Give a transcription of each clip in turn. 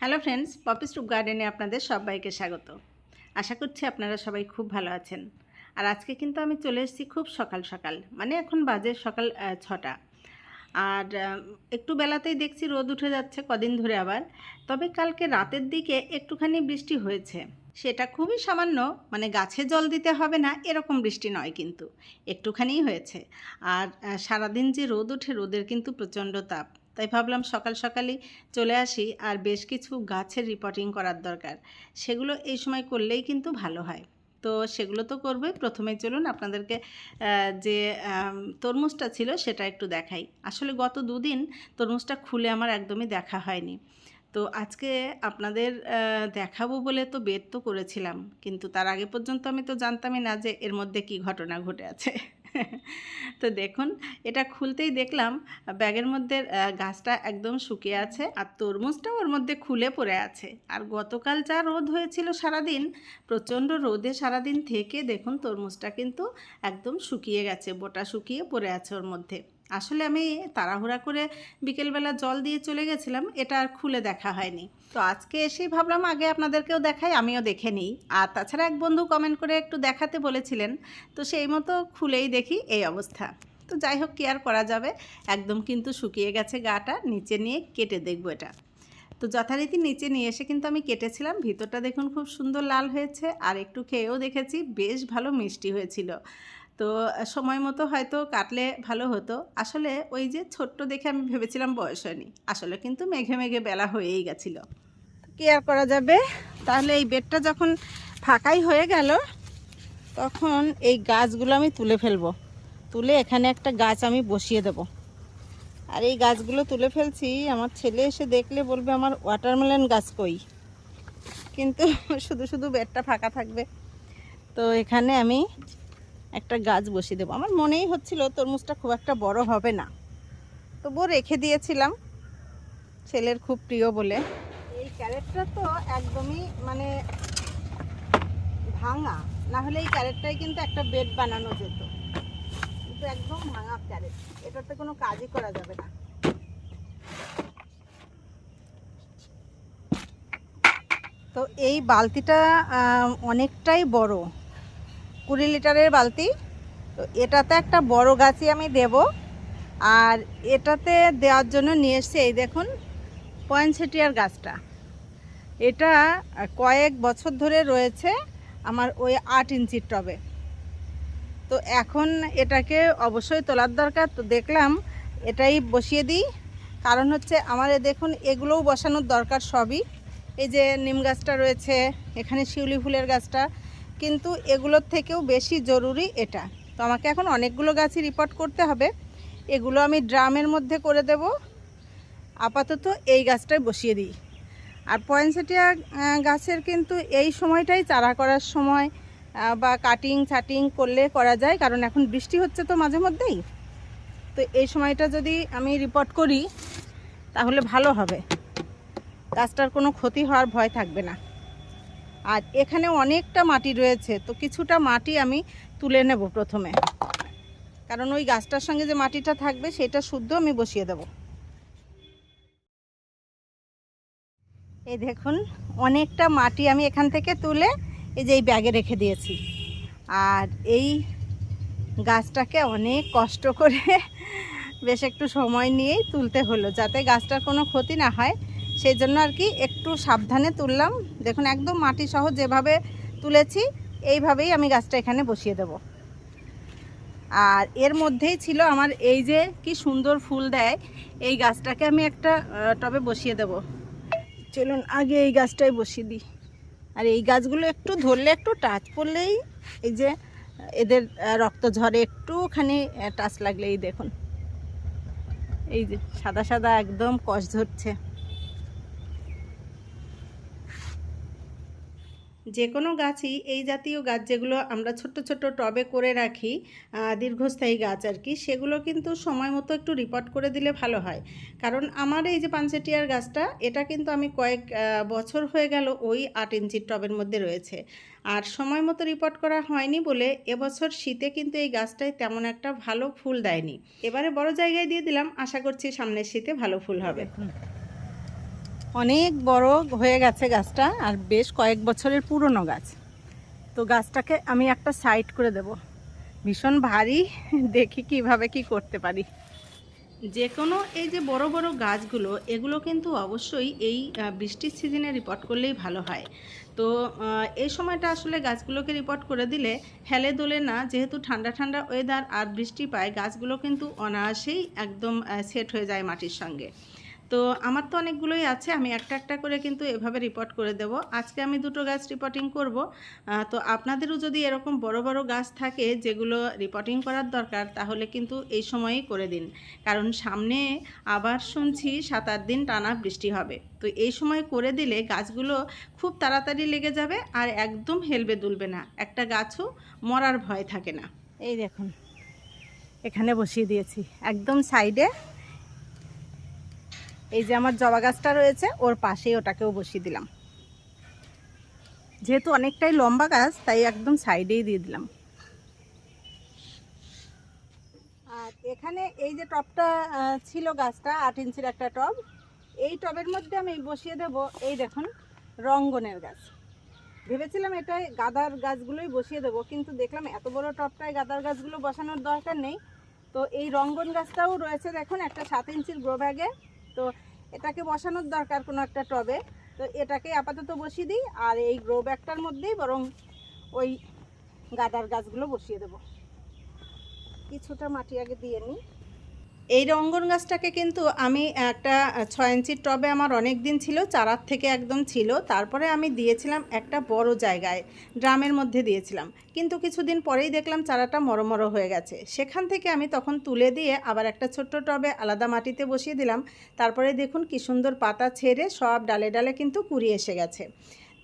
Hello friends poppy stoop গার্ডেনে আপনাদের সবাইকে স্বাগত। আশা করছি আপনারা সবাই খুব ভালো আছেন। আর আজকে কিন্তু আমি চলে এসেছি খুব সকাল সকাল মানে এখন বাজে সকাল ছটা। আর একটু বেলাতেই দেখছি রোদ উঠে যাচ্ছে কদিন ধরে আবার। তবে কালকে রাতের দিকে একটুখানি বৃষ্টি হয়েছে। সেটা খুবই সামান্য মানে গাছে জল দিতে হবে না, এরকম বৃষ্টি নয় কিন্তু, একটুখানিই হয়েছে। আর সারাদিন যে রোদ ওঠে, রোদের কিন্তু প্রচণ্ড তাপ। তাই ভাবলাম সকাল সকালই চলে আসি আর বেশ কিছু গাছের রিপোর্টিং করার দরকার। সেগুলো এই সময় করলেই কিন্তু ভালো হয়। তো সেগুলো তো করবে। প্রথমে চলুন আপনাদেরকে যে তরমুজটা ছিল সেটা একটু দেখাই। আসলে গত দুদিন তরমুজটা খুলে আমার একদমই দেখা হয়নি। তো আজকে আপনাদের দেখাবো বলে তো বের তো করেছিলাম। কিন্তু তার আগে পর্যন্ত আমি তো জানতামই না যে এর মধ্যে কি ঘটনা ঘটে আছে। তো দেখুন, এটা খুলতেই দেখলাম, ব্যাগের মধ্যে গাছটা একদম শুকিয়ে আছে আর তরমুজটা ওর মধ্যে খুলে পড়ে আছে। আর গতকাল যা রোদ হয়েছিল সারাদিন, প্রচণ্ড রোদে সারাদিন থেকে দেখুন, তরমুজটা কিন্তু একদম শুকিয়ে গেছে, বোটা শুকিয়ে পড়ে আছে ওর মধ্যে। আসলে আমি তাড়াহুড়া করে বিকেলবেলা জল দিয়ে চলে গেছিলাম, এটা আর খুলে দেখা হয়নি। তো আজকে এসেই ভাবলাম আগে আপনাদেরকেও দেখাই, আমিও দেখে নিই। আর তাছাড়া এক বন্ধু কমেন্ট করে একটু দেখাতে বলেছিলেন, তো সেই মতো খুলেই দেখি এই অবস্থা। তো যাই হোক, কি আর করা যাবে? একদম কিন্তু শুকিয়ে গেছে গাটা, নিচে নিয়ে কেটে দেখব এটা। তো যথারীতি নিচে নিয়ে এসে কিন্তু আমি কেটেছিলাম, ভিতরটা দেখুন খুব সুন্দর লাল হয়েছে, আর একটু খেয়েও দেখেছি, বেশ ভালো মিষ্টি হয়েছিল। তো সময় মতো হয়তো কাটলে ভালো হতো। আসলে ওই যে ছোট্ট দেখে আমি ভেবেছিলাম বয়স হয়নি। আসলে কিন্তু মেঘে মেঘে বেলা হয়েই গেছিল। কি আর করা যাবে? তাহলে এই বেডটা যখন ফাঁকাই হয়ে গেল, তখন এই গাছগুলো আমি তুলে ফেলব। তুলে এখানে একটা গাছ আমি বসিয়ে দেব। আর এই গাছগুলো তুলে ফেলছি, আমার ছেলে এসে দেখলে বলবে, আমার ওয়াটারমেলন গাছ কই? কিন্তু শুধু শুধু বেডটা ফাঁকা থাকবে। তো এখানে আমি একটা গাছ বসিয়ে দেবো। আমার মনেই হচ্ছিল তরমুজটা খুব একটা বড় হবে না। তবুও রেখে দিয়েছিলাম ছেলের খুব প্রিয় বলে। এই ক্যারেটটা তো একদমই মানে ভাঙা। না হলে এই ক্যারেটটাই কিন্তু একটা বেড বানানো যেত। কিন্তু একদম ভাঙা ক্যারেট। এটাতে কোনো কাজই করা যাবে না। তো এই বালতিটা অনেকটাই বড়। কুড়ি লিটারের বালতি। তো এটাতে একটা বড় গাছই আমি দেব। আর এটাতে দেওয়ার জন্য নিয়ে এসছি, এই দেখুন পয়েন্টসেটিয়ার গাছটা। এটা কয়েক বছর ধরে রয়েছে আমার ওই আট ইঞ্চির টবে। তো এখন এটাকে অবশ্যই তোলার দরকার। তো দেখলাম এটাই বসিয়ে দিই। কারণ হচ্ছে আমার দেখুন, এগুলোও বসানোর দরকার সবই। এই যে নিম গাছটা রয়েছে, এখানে শিউলি ফুলের গাছটা কিন্তু এগুলোর থেকেও বেশি জরুরি এটা। তো আমাকে এখন অনেকগুলো গাছই রিপোর্ট করতে হবে। এগুলো আমি ড্রামের মধ্যে করে দেব। আপাতত এই গাছটাই বসিয়ে দিই। আর পয়েন্সেটিয়া গাছের কিন্তু এই সময়টাই চারা করার সময় বা কাটিং ছাটিং করলে করা যায়, কারণ এখন বৃষ্টি হচ্ছে তো মাঝে মধ্যেই। তো এই সময়টা যদি আমি রিপোর্ট করি, তাহলে ভালো হবে। গাছটার কোনো ক্ষতি হওয়ার ভয় থাকবে না। আর এখানে অনেকটা মাটি রয়েছে, তো কিছুটা মাটি আমি তুলে নেব প্রথমে। কারণ ওই গাছটার সঙ্গে যে মাটিটা থাকবে, সেটা শুদ্ধ আমি বসিয়ে দেব। এই দেখুন, অনেকটা মাটি আমি এখান থেকে তুলে এই যে এই ব্যাগে রেখে দিয়েছি। আর এই গাছটাকে অনেক কষ্ট করে বেশ একটু সময় নিয়েই তুলতে হলো, যাতে গাছটার কোনো ক্ষতি না হয়। সেই জন্য আর কি একটু সাবধানে তুললাম। দেখুন, একদম মাটি সহ যেভাবে তুলেছি, এইভাবেই আমি গাছটা এখানে বসিয়ে দেব। আর এর মধ্যেই ছিল আমার এই যে কি সুন্দর ফুল দেয়, এই গাছটাকে আমি একটা টবে বসিয়ে দেব। চলুন, আগে এই গাছটাই বসিয়ে দিই। আর এই গাছগুলো একটু ধরলে একটু টাচ পড়লেই এই যে, এদের রক্ত ঝরে একটুখানি টাচ লাগলেই দেখুন। এই যে, সাদা সাদা একদম কষ ধরছে। যে কোনো গাছই এই জাতীয় গাছ যেগুলো আমরা ছোট্ট ছোট্ট টবে করে রাখি দীর্ঘস্থায়ী গাছ আর কি, সেগুলো কিন্তু সময় মতো একটু রিপোর্ট করে দিলে ভালো হয়। কারণ আমার এই যে পানচেটিয়ার গাছটা, এটা কিন্তু আমি কয়েক বছর হয়ে গেল ওই আট ইঞ্চির টবের মধ্যে রয়েছে। আর সময় মতো রিপোর্ট করা হয়নি বলে এবছর শীতে কিন্তু এই গাছটায় তেমন একটা ভালো ফুল দেয়নি। এবারে বড় জায়গায় দিয়ে দিলাম, আশা করছি সামনের শীতে ভালো ফুল হবে। অনেক বড় হয়ে গেছে গাছটা আর বেশ কয়েক বছরের পুরনো গাছ। তো গাছটাকে আমি একটা সাইড করে দেব। ভীষণ ভারী, দেখি কীভাবে কি করতে পারি। যে কোনো এই যে বড় বড় গাছগুলো, এগুলো কিন্তু অবশ্যই এই বৃষ্টির সিজনে রিপোর্ট করলেই ভালো হয়। তো এই সময়টা আসলে গাছগুলোকে রিপোর্ট করে দিলে হেলে দোলে না, যেহেতু ঠান্ডা ঠান্ডা ওয়েদার আর বৃষ্টি পায়, গাছগুলো কিন্তু অনায়াসেই একদম সেট হয়ে যায় মাটির সঙ্গে। তো আমার তো অনেকগুলোই আছে, আমি একটা একটা করে কিন্তু এভাবে রিপোর্ট করে দেব। আজকে আমি দুটো গাছ রিপোর্টিং করব। তো আপনাদেরও যদি এরকম বড় বড় গাছ থাকে যেগুলো রিপোর্টিং করার দরকার, তাহলে কিন্তু এই সময়েই করে দিন। কারণ সামনে আবার শুনছি সাত আট দিন টানা বৃষ্টি হবে। তো এই সময় করে দিলে গাছগুলো খুব তাড়াতাড়ি লেগে যাবে আর একদম হেলবে দুলবে না। একটা গাছও মরার ভয় থাকে না। এই দেখুন, এখানে বসিয়ে দিয়েছি। একদম সাইডে এই যে আমার জবা গাছটা রয়েছে ওর পাশেই ওটাকেও বসিয়ে দিলাম। যেহেতু অনেকটাই লম্বা গাছ তাই একদম সাইডেই দিয়ে দিলাম। আর এখানে এই যে আহ, ছিল গাছটা আট ইঞ্চির একটা টব এই টবের মধ্যে আমি বসিয়ে দেব এই দেখুন রঙ্গনের গাছ। ভেবেছিলাম এটাই গাদার গাছগুলোই বসিয়ে দেবো কিন্তু দেখলাম এত বড় টবটায় গাদার গাছগুলো বসানোর দরকার নেই। তো এই রঙ্গন গাছটাও রয়েছে দেখুন একটা সাত ইঞ্চির গ্রো ব্যাগে। তো এটাকে বসানোর দরকার কোনো একটা টবে। তো এটাকে আপাতত বসিয়ে দিই আর এই গ্রো ব্যাগটার মধ্যেই বরং ওই গাদার গাছগুলো বসিয়ে দেবো। কিছুটা মাটি আগে দিয়ে নিই। এই রঙ্গন গাছটাকে কিন্তু আমি একটা ছয় ইঞ্চির টবে আমার অনেক দিন ছিল, চারার থেকে একদম ছিল। তারপরে আমি দিয়েছিলাম একটা বড় জায়গায় ড্রামের মধ্যে দিয়েছিলাম। কিন্তু কিছুদিন পরেই দেখলাম চারাটা মরমর হয়ে গেছে। সেখান থেকে আমি তখন তুলে দিয়ে আবার একটা ছোট্ট টবে আলাদা মাটিতে বসিয়ে দিলাম। তারপরে দেখুন কি সুন্দর পাতা ছেড়ে সব ডালে ডালে কিন্তু কুড়ি এসে গেছে।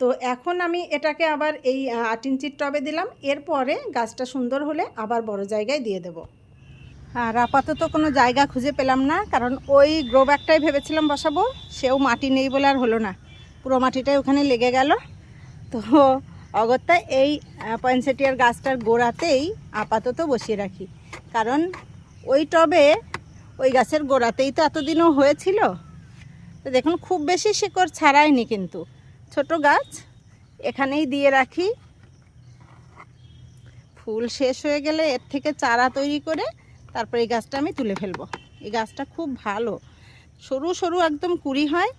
তো এখন আমি এটাকে আবার এই আট ইঞ্চির টবে দিলাম। এরপরে গাছটা সুন্দর হলে আবার বড় জায়গায় দিয়ে দেবো। আর আপাতত কোনো জায়গা খুঁজে পেলাম না, কারণ ওই গ্রো ব্যাগটাই ভেবেছিলাম বসাবো, সেও মাটি নেই বলে আর হলো না। পুরো মাটিটাই ওখানে লেগে গেল। তো অগত্যা এই পয়েন্সেটিয়ার গাছটার গোড়াতেই আপাতত বসিয়ে রাখি। কারণ ওই টবে ওই গাছের গোড়াতেই তো এতদিনও হয়েছিল। তো দেখুন, খুব বেশি শিকড় ছাড়ায়নি কিন্তু। ছোট গাছ, এখানেই দিয়ে রাখি। ফুল শেষ হয়ে গেলে এর থেকে চারা তৈরি করে তারপর এই গাছটা আমি তুলে ফেলব। এই গাছটা খুব ভালো। সরু সরু একদম কুড়ি হয়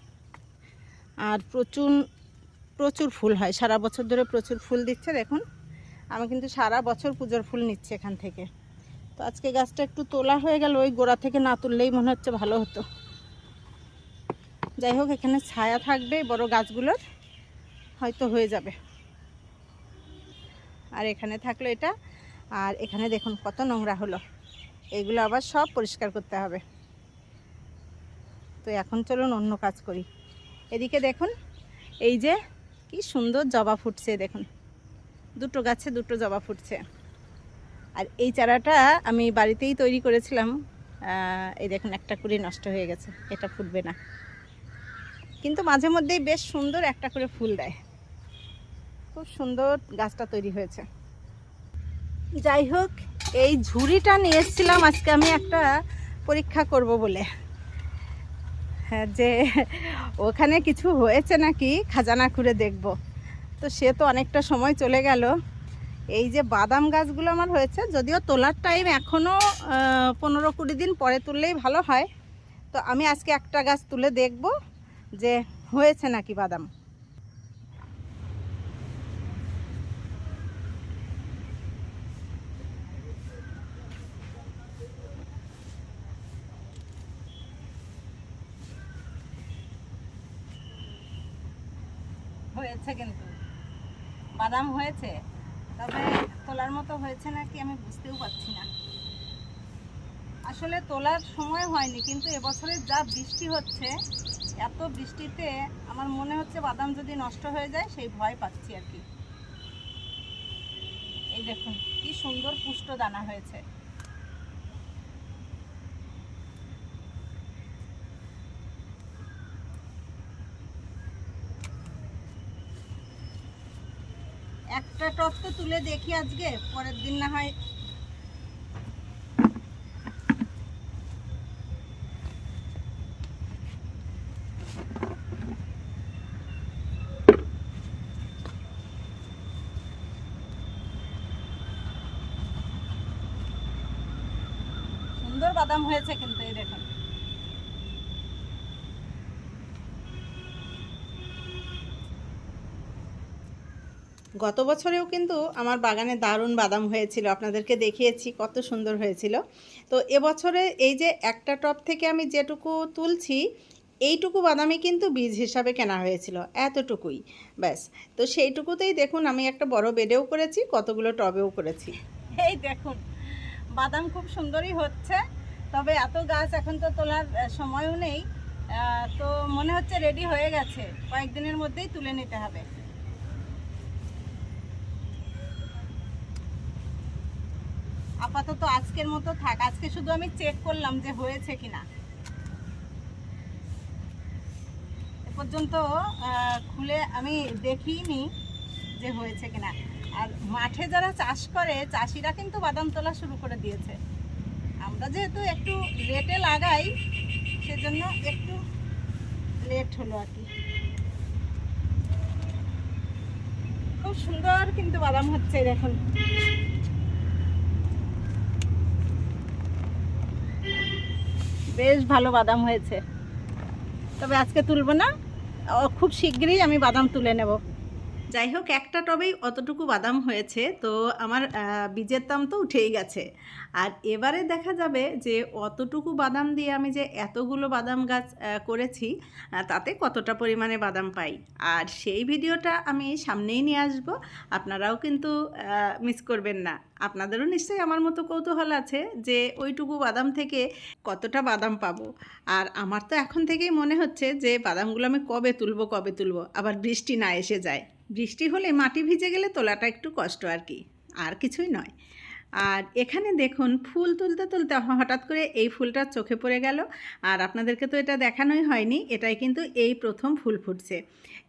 আর প্রচুর প্রচুর ফুল হয়। সারা বছর ধরে প্রচুর ফুল দিচ্ছে, দেখুন। আমি কিন্তু সারা বছর পুজোর ফুল নিচ্ছি এখান থেকে। তো আজকে গাছটা একটু তোলা হয়ে গেল, ওই গোড়া থেকে না তুললেই মনে হচ্ছে ভালো হতো। যাই হোক, এখানে ছায়া থাকবে, বড় গাছগুলোর হয়তো হয়ে যাবে। আর এখানে থাকল এটা। আর এখানে দেখুন কত নোংরা হলো। এগুলো আবার সব পরিষ্কার করতে হবে। তো এখন চলুন অন্য কাজ করি। এদিকে দেখুন, এই যে কি সুন্দর জবা ফুটছে দেখুন। দুটো গাছে দুটো জবা ফুটছে। আর এই চারাটা আমি বাড়িতেই তৈরি করেছিলাম। এই দেখুন, একটা করে নষ্ট হয়ে গেছে, এটা ফুটবে না। কিন্তু মাঝে মধ্যেই বেশ সুন্দর একটা করে ফুল দেয়। খুব সুন্দর গাছটা তৈরি হয়েছে। যাই হোক এই ঝুড়িটা নিয়ে এসেছিলাম, আজকে আমি একটা পরীক্ষা করব বলে। হ্যাঁ যে ওখানে কিছু হয়েছে নাকি, খাজানা খুঁড়ে দেখব। তো সে তো অনেকটা সময় চলে গেল। এই যে বাদাম গাছগুলো আমার হয়েছে, যদিও তোলার টাইম এখনও পনেরো কুড়ি দিন পরে তুললেই ভালো হয়। তো আমি আজকে একটা গাছ তুলে দেখব যে হয়েছে নাকি বাদাম। হয়েছে কিন্তু। বাদাম হয়েছে, তবে তোলার মতো হয়েছে নাকি আমি বুঝতেও পারছি না। আসলে তোলার সময় হয়নি, কিন্তু এবছরের যা বৃষ্টি হচ্ছে, এত বৃষ্টিতে আমার মনে হচ্ছে বাদাম যদি নষ্ট হয়ে যায়, সেই ভয় পাচ্ছি আর কি। এই দেখুন, কি সুন্দর পুষ্ট দানা হয়েছে। একটা টপ তো তুলে দেখি আজকে, পরের দিন না হয়। সুন্দর বাদাম হয়েছে কিন্তু এই দেখুন। গত বছরেও কিন্তু আমার বাগানে দারুণ বাদাম হয়েছিল। আপনাদেরকে দেখিয়েছি কত সুন্দর হয়েছিল। তো এবছরে এই যে একটা টব থেকে আমি যেটুকু তুলছি, এইটুকু বাদামই কিন্তু বীজ হিসাবে কেনা হয়েছিল, এতটুকুই। ব্যাস, তো সেইটুকুতেই দেখুন আমি একটা বড় বেডেও করেছি, কতগুলো টবেও করেছি। এই দেখুন, বাদাম খুব সুন্দরই হচ্ছে, তবে এত গাছ এখন তো তোলার সময়ও নেই। তো মনে হচ্ছে রেডি হয়ে গেছে, কয়েকদিনের মধ্যেই তুলে নিতে হবে। আপাতত আজকের মতো থাক। আজকে শুধু আমি চেক করলাম যে হয়েছে কিনা। এ পর্যন্ত খুলে আমি দেখিনি যে হয়েছে কিনা। আর মাঠে যারা চাষ করে, চাষিরা কিন্তু বাদাম তোলা শুরু করে দিয়েছে। আমরা যেহেতু একটু লেটে লাগাই, সেজন্য একটু লেট হলো আর কি। খুব সুন্দর কিন্তু বাদাম হচ্ছে দেখুন বেশ ভালো বাদাম হয়েছে। তবে আজকে তুলব না। খুব শীঘ্রই আমি বাদাম তুলে নেব। যাই হোক, একটা টবেই অতটুকু বাদাম হয়েছে, তো আমার বীজের দাম তো উঠেই গেছে। আর এবারে দেখা যাবে যে অতটুকু বাদাম দিয়ে আমি যে এতগুলো বাদাম গাছ করেছি তাতে কতটা পরিমাণে বাদাম পাই। আর সেই ভিডিওটা আমি সামনেই নিয়ে আসব, আপনারাও কিন্তু মিস করবেন না। আপনাদেরও নিশ্চয়ই আমার মতো কৌতূহল আছে যে ওইটুকু বাদাম থেকে কতটা বাদাম পাবো। আর আমার তো এখন থেকেই মনে হচ্ছে যে বাদামগুলো আমি কবে তুলবো কবে তুলবো, আবার বৃষ্টি না এসে যায়। বৃষ্টি হলে মাটি ভিজে গেলে তোলাটা একটু কষ্ট আর কি, আর কিছুই নয়। আর এখানে দেখুন, ফুল তুলতে তুলতে হঠাৎ করে এই ফুলটা চোখে পড়ে গেল, আর আপনাদেরকে তো এটা দেখানোই হয়নি, এটাই কিন্তু এই প্রথম ফুল ফুটছে।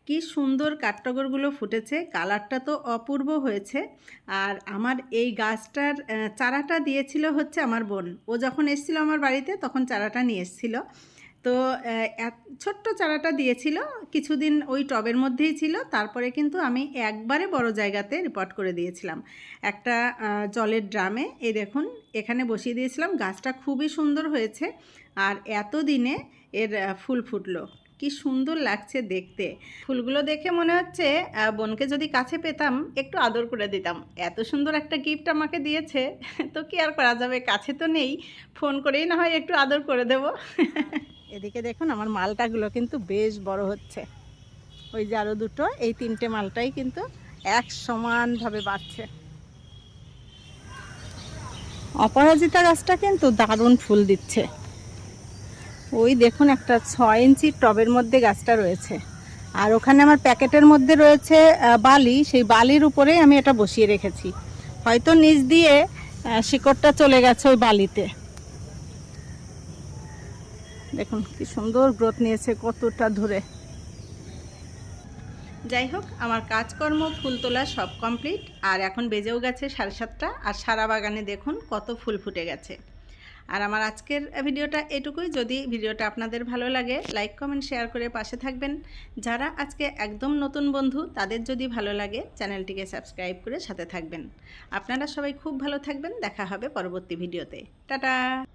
কি সুন্দর কাঠটগরগুলো ফুটেছে, কালারটা তো অপূর্ব হয়েছে। আর আমার এই গাছটার চারাটা দিয়েছিল হচ্ছে আমার বোন, ও যখন এসেছিল আমার বাড়িতে তখন চারাটা নিয়ে এসেছিল। তো ছোট্ট চারাটা দিয়েছিল, কিছুদিন ওই টবের মধ্যেই ছিল, তারপরে কিন্তু আমি একবারে বড় জায়গাতে রিপোর্ট করে দিয়েছিলাম। একটা জলের ড্রামে, এই দেখুন, এখানে বসিয়ে দিয়েছিলাম, গাছটা খুবই সুন্দর হয়েছে, আর এত দিনে এর ফুল ফুটলো। কি সুন্দর লাগছে দেখতে। ফুলগুলো দেখে মনে হচ্ছে বোনকে যদি কাছে পেতাম, একটু আদর করে দিতাম। এত সুন্দর একটা গিফট আমাকে দিয়েছে, তো কি আর করা যাবে, কাছে তো নেই ফোন করেই না হয় একটু আদর করে দেব। এদিকে দেখুন আমার মালটাগুলো কিন্তু বেশ বড় হচ্ছে। ওই যে আরও দুটো, এই তিনটে মালটাই কিন্তু এক সমানভাবে বাড়ছে। অপরাজিতা গাছটা কিন্তু দারুণ ফুল দিচ্ছে। ওই দেখুন একটা ছয় ইঞ্চি টবের মধ্যে গাছটা রয়েছে। আর ওখানে আমার প্যাকেটের মধ্যে রয়েছে বালি। সেই বালির উপরেই আমি এটা বসিয়ে রেখেছি। হয়তো নিচ দিয়ে শিকড়টা চলে গেছে ওই বালিতে। দেখুন কি সুন্দর গ্রোথ নিয়েছে কতটা ধরে। যাই হোক, আমার কাজকর্ম ফুল তোলা সব কমপ্লিট, আর এখন বেজেও গেছে সাড়ে সাতটা, আর সারা বাগানে দেখুন কত ফুল ফুটে গেছে। আর আমার আজকের ভিডিওটা এটুকুই। যদি ভিডিওটা আপনাদের ভালো লাগে, লাইক, কমেন্ট, শেয়ার করে পাশে থাকবেন। যারা আজকে একদম নতুন বন্ধু, তাদের যদি ভালো লাগে, চ্যানেলটিকে সাবস্ক্রাইব করে সাথে থাকবেন। আপনারা সবাই খুব ভালো থাকবেন। দেখা হবে পরবর্তী ভিডিওতে। টাটা!